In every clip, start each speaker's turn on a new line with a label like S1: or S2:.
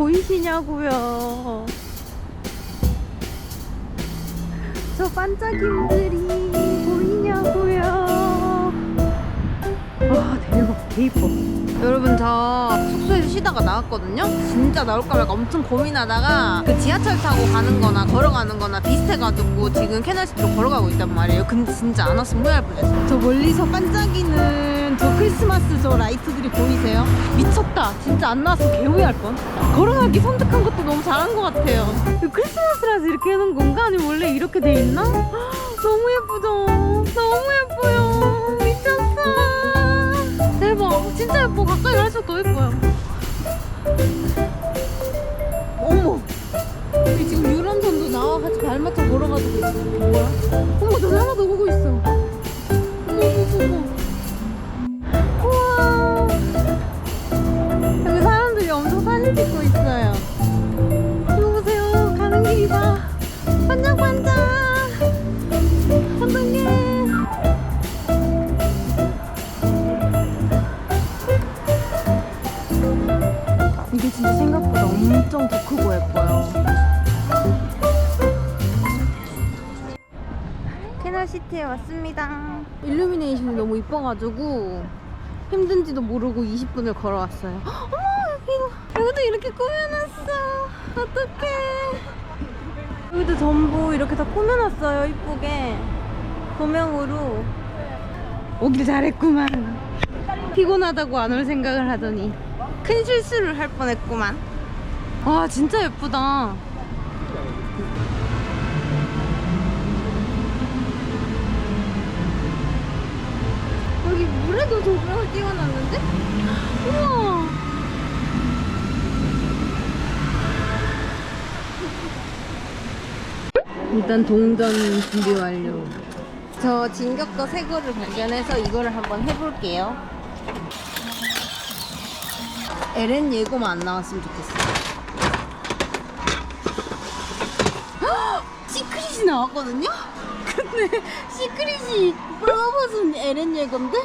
S1: 보이시냐고요. 저 반짝임들이 보이냐고요. 와 대박 개 이뻐. 여러분 저 숙소에서 쉬다가 나왔거든요. 진짜 나올까 말까 엄청 고민하다가 그 지하철 타고 가는 거나 걸어가는 거나 비슷해가지고 지금 캐널시티로 걸어가고 있단 말이에요. 근데 진짜 안 왔으면 후회할 뻔했어요. 저 멀리서 반짝이는 저 크리스마스 저 라이트들이 보이세요? 미쳤다. 진짜 안 나왔으면 개 후회할 뻔. 걸어가기 선택한 것도 너무 잘한 것 같아요. 이거 크리스마스라서 이렇게 해놓은 건가? 아니면 원래 이렇게 돼 있나? 너무 예쁘죠? 갈수록 더 예뻐요. 어머. 여기 지금 유람선도 나와 같이 발 맞춰 걸어가지고 있어. 뭐야? 어머, 저 하나 더 보고 있어. 어머, 어머, 어머. 우와. 여기 사람들이 엄청 사진 찍고 있어요. 엄청 더 크고 예뻐요. 캐널시티에 왔습니다. 일루미네이션이 너무 이뻐가지고 힘든지도 모르고 20분을 걸어왔어요. 어머 여기도 여기도 이렇게 꾸며놨어. 어떡해. 여기도 전부 이렇게 다 꾸며놨어요. 이쁘게 조명으로 오길 잘했구만. 피곤하다고 안 올 생각을 하더니 큰 실수를 할 뻔했구만. 와 진짜 예쁘다. 여기 물에도 조명을 띄워놨는데? 우와. 일단 동전 준비 완료. 저 진격거 새 거를 발견해서 이거를 한번 해볼게요. LN 예고만 안 나왔으면 좋겠어요. 헉! 시크릿이 나왔거든요? 근데 시크릿이 프로버슨 LN 예고인데?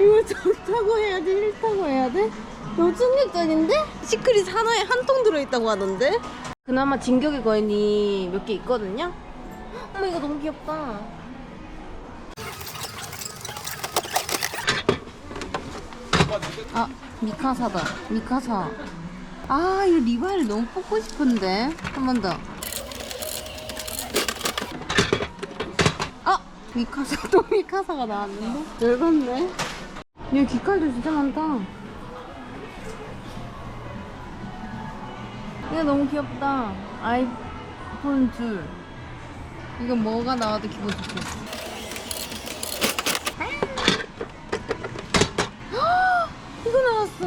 S1: 이거 좋다고 해야 돼? 싫다고 해야 돼? 너무 충격적인데? 시크릿 하나에 한 통 들어있다고 하던데? 그나마 진격의 거인이 몇 개 있거든요? 어머 이거 너무 귀엽다 아 미카사다 미카사 아이 리바이를 너무 뽑고 싶은데 한 번더 아! 미카사 또 미카사가 나왔는데 열받네 얘 귀칼도 진짜 많다 이거 너무 귀엽다 아이폰 줄 이거 뭐가 나와도 기분 좋겠어 이거 나왔어.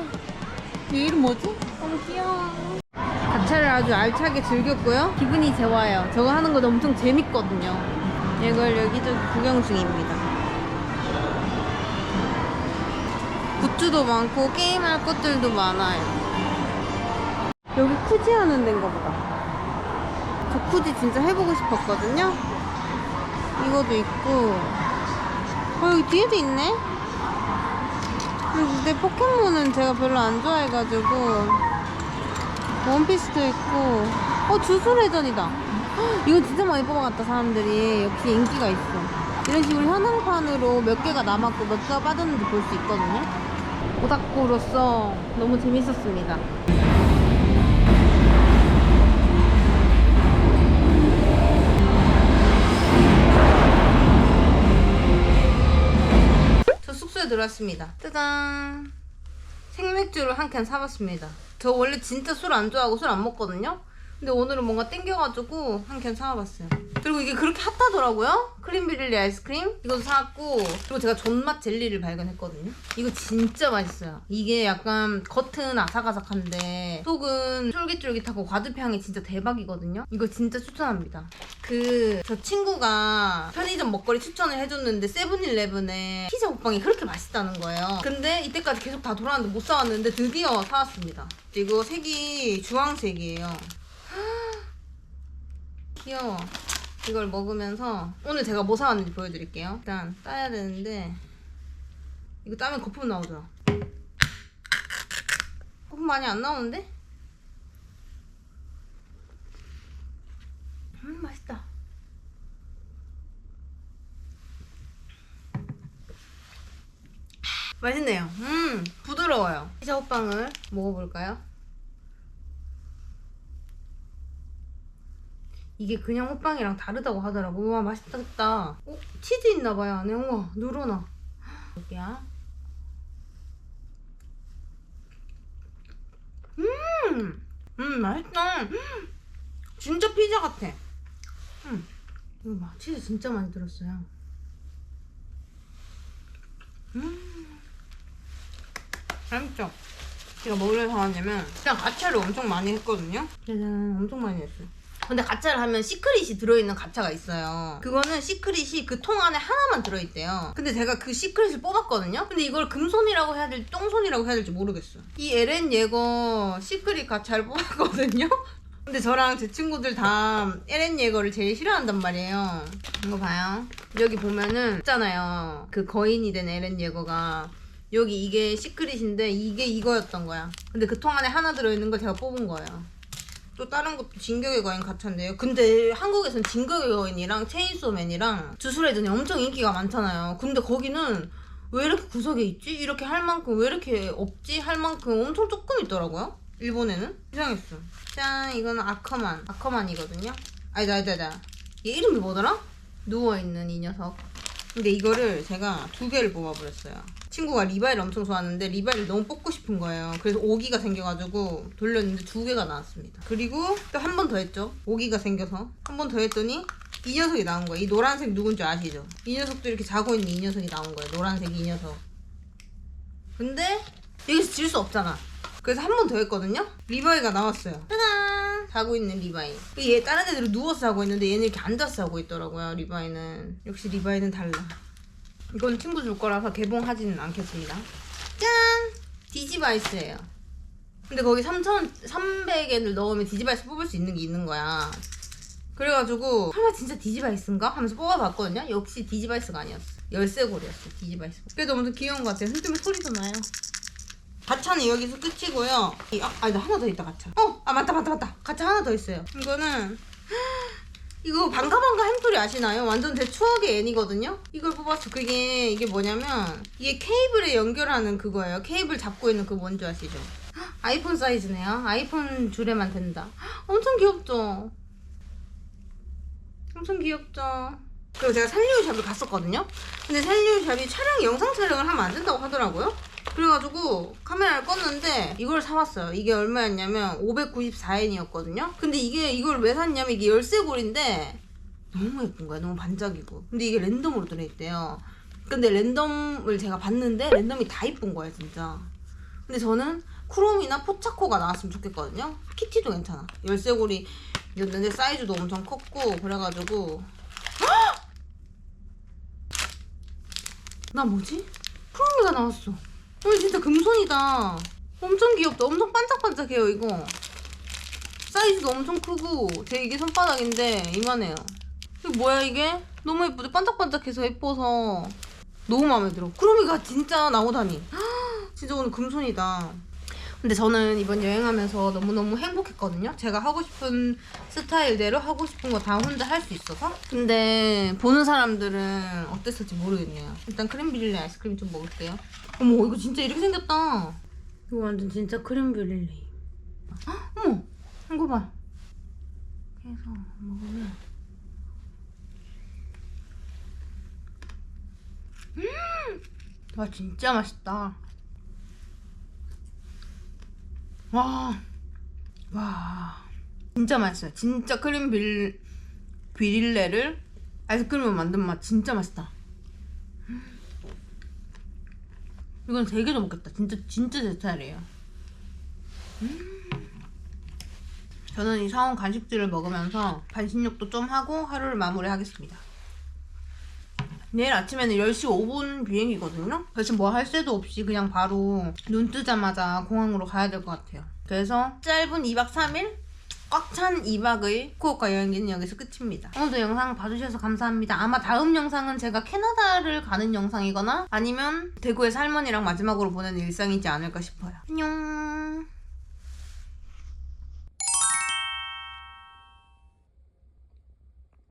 S1: 얘 이름 뭐지? 너무 귀여워. 가차를 아주 알차게 즐겼고요. 기분이 좋아요. 저거 하는 거 엄청 재밌거든요. 이걸 여기저기 구경 중입니다. 굿즈도 많고 게임할 것들도 많아요. 여기 쿠지 하는 데인가 보다. 저 쿠지 진짜 해보고 싶었거든요. 이것도 있고. 어, 여기 뒤에도 있네? 근데 포켓몬은 제가 별로 안 좋아해가지고 원피스도 있고 어 주술회전이다 헉, 이거 진짜 많이 뽑아갔다 사람들이 역시 인기가 있어 이런 식으로 현황판으로 몇 개가 남았고 몇 개가 빠졌는지 볼 수 있거든요 오닥고로서 너무 재밌었습니다 저 숙소에 들어왔습니다. 짜잔. 생맥주를 한 캔 사봤습니다. 저 원래 진짜 술 안 좋아하고 술 안 먹거든요? 근데 오늘은 뭔가 땡겨가지고 한 캔 사와봤어요. 그리고 이게 그렇게 핫하더라고요? 크림비릴리 아이스크림? 이것도 사왔고 그리고 제가 존맛 젤리를 발견했거든요? 이거 진짜 맛있어요. 이게 약간 겉은 아삭아삭한데 속은 쫄깃쫄깃하고 과즙향이 진짜 대박이거든요? 이거 진짜 추천합니다. 그 저 친구가 편의점 먹거리 추천을 해줬는데 세븐일레븐에 피자 먹방이 그렇게 맛있다는 거예요. 근데 이때까지 계속 다 돌아왔는데 못 사왔는데 드디어 사왔습니다. 이거 색이 주황색이에요. 귀여워. 이걸 먹으면서 오늘 제가 뭐 사왔는지 보여드릴게요. 일단 따야 되는데 이거 따면 거품 나오죠? 거품 많이 안 나오는데? 음 맛있다. 맛있네요. 음 부드러워요. 피자 호빵을 먹어볼까요? 이게 그냥 호빵이랑 다르다고 하더라고. 와, 맛있겠다. 어, 치즈 있나봐요, 안에. 우와, 누르나. 여기야. 음, 음, 맛있다. 음, 진짜 피자 같아. 음, 이거 봐, 치즈 진짜 많이 들었어요. 음, 맛있죠? 제가 뭐를 사왔냐면 그냥 가차를 엄청 많이 했거든요. 짜잔, 엄청 많이 했어요. 근데 가차를 하면 시크릿이 들어있는 가차가 있어요. 그거는 시크릿이 그 통 안에 하나만 들어있대요. 근데 제가 그 시크릿을 뽑았거든요. 근데 이걸 금손이라고 해야 될지 똥손이라고 해야 될지 모르겠어요. 이 LN 예거 시크릿 가차를 뽑았거든요. 근데 저랑 제 친구들 다 LN 예거를 제일 싫어한단 말이에요. 이거 봐요. 여기 보면은 있잖아요. 그 거인이 된 LN 예거가 여기 이게 시크릿인데 이게 이거였던 거야. 근데 그 통 안에 하나 들어있는 걸 제가 뽑은 거예요. 또 다른 것도 진격의 거인 가차인데요. 근데 한국에선 진격의 거인이랑 체인소맨이랑 주술레전이 엄청 인기가 많잖아요. 근데 거기는 왜 이렇게 구석에 있지? 이렇게 할 만큼 왜 이렇게 없지? 할 만큼 엄청 조금 있더라고요. 일본에는 이상했어. 짠, 이거는 아커만, 아커만이거든요. 아니다, 아니다, 아니다. 얘 이름이 뭐더라? 누워 있는 이 녀석. 근데 이거를 제가 두 개를 뽑아버렸어요. 친구가 리바이를 엄청 좋아하는데 리바이를 너무 뽑고 싶은 거예요. 그래서 오기가 생겨가지고 돌렸는데 두 개가 나왔습니다. 그리고 또 한 번 더 했죠. 오기가 생겨서 한 번 더 했더니 이 녀석이 나온 거예요. 이 노란색 누군지 아시죠? 이 녀석도 이렇게 자고 있는 이 녀석이 나온 거예요. 노란색 이 녀석. 근데 여기서 질 수 없잖아. 그래서 한 번 더 했거든요. 리바이가 나왔어요. 짜잔! 자고 있는 리바이. 얘 다른 애들은 누워서 자고 있는데 얘는 이렇게 앉아서 자고 있더라고요. 리바이는. 역시 리바이는 달라. 이건 친구 줄 거라서 개봉하지는 않겠습니다. 짠! 디지바이스예요. 근데 거기 3,300엔을 넣으면 디지바이스 뽑을 수 있는 게 있는 거야. 그래가지고 설마 진짜 디지바이스인가? 하면서 뽑아봤거든요. 역시 디지바이스가 아니었어. 열쇠고리였어. 디지바이스. 그래도 엄청 귀여운 것 같아요. 흔들면 소리도 나요. 가차는 여기서 끝이고요. 이- 아, 아니다 하나 더 있다 가차. 어, 아 맞다 맞다 맞다. 가차 하나 더 있어요. 이거는 이거 반가반가 햄토리 아시나요? 완전 제 추억의 애니거든요. 이걸 뽑았어. 그게 이게 뭐냐면 이게 케이블에 연결하는 그거예요. 케이블 잡고 있는 그 뭔지 아시죠? 헉, 아이폰 사이즈네요. 아이폰 줄에만 된다. 헉, 엄청 귀엽죠? 엄청 귀엽죠? 그리고 제가 살리오샵을 갔었거든요. 근데 살리오샵이 촬영 영상 촬영을 하면 안 된다고 하더라고요. 그래가지고 카메라를 껐는데 이걸 사왔어요. 이게 얼마였냐면 594엔이었거든요. 근데 이게 이걸 왜 샀냐면 이게 열쇠고리인데 너무 예쁜 거야. 너무 반짝이고. 근데 이게 랜덤으로 들어있대요. 근데 랜덤을 제가 봤는데 랜덤이 다 이쁜 거야 진짜. 근데 저는 크롬이나 포차코가 나왔으면 좋겠거든요. 키티도 괜찮아. 열쇠고리였는데 사이즈도 엄청 컸고 그래가지고 나 뭐지? 크롬이가 나왔어. 어, 진짜 금손이다. 엄청 귀엽다. 엄청 반짝반짝해요, 이거. 사이즈도 엄청 크고, 제 이게 손바닥인데, 이만해요. 이거 뭐야, 이게? 너무 예쁘죠? 반짝반짝해서 예뻐서. 너무 마음에 들어. 크롬이가 진짜 나오다니. 진짜 오늘 금손이다. 근데 저는 이번 여행하면서 너무너무 행복했거든요. 제가 하고 싶은 스타일대로 하고 싶은 거 다 혼자 할 수 있어서. 근데 보는 사람들은 어땠을지 모르겠네요. 일단 크림브릴레 아이스크림 좀 먹을게요. 어머 이거 진짜 이렇게 생겼다. 이거 완전 진짜 크림브릴레. 헉, 어머 이거 봐. 해서 먹으면. 음! 와 진짜 맛있다. 와, 와, 진짜 맛있어요. 진짜 크림 빌, 비릴레를 아이스크림으로 만든 맛 진짜 맛있다. 이건 세 개도 먹겠다. 진짜 진짜 제 스타일이에요. 음. 저는 이 사온 간식들을 먹으면서 반신욕도 좀 하고 하루를 마무리하겠습니다. 내일 아침에는 10시 5분 비행이거든요. 그래서 뭐 할 새도 없이 그냥 바로 눈 뜨자마자 공항으로 가야 될 것 같아요. 그래서 짧은 2박 3일 꽉 찬 2박의 후쿠오카 여행기는 여기서 끝입니다. 오늘도 영상 봐주셔서 감사합니다. 아마 다음 영상은 제가 캐나다를 가는 영상이거나 아니면 대구에서 할머니랑 마지막으로 보내는 일상이지 않을까 싶어요. 안녕.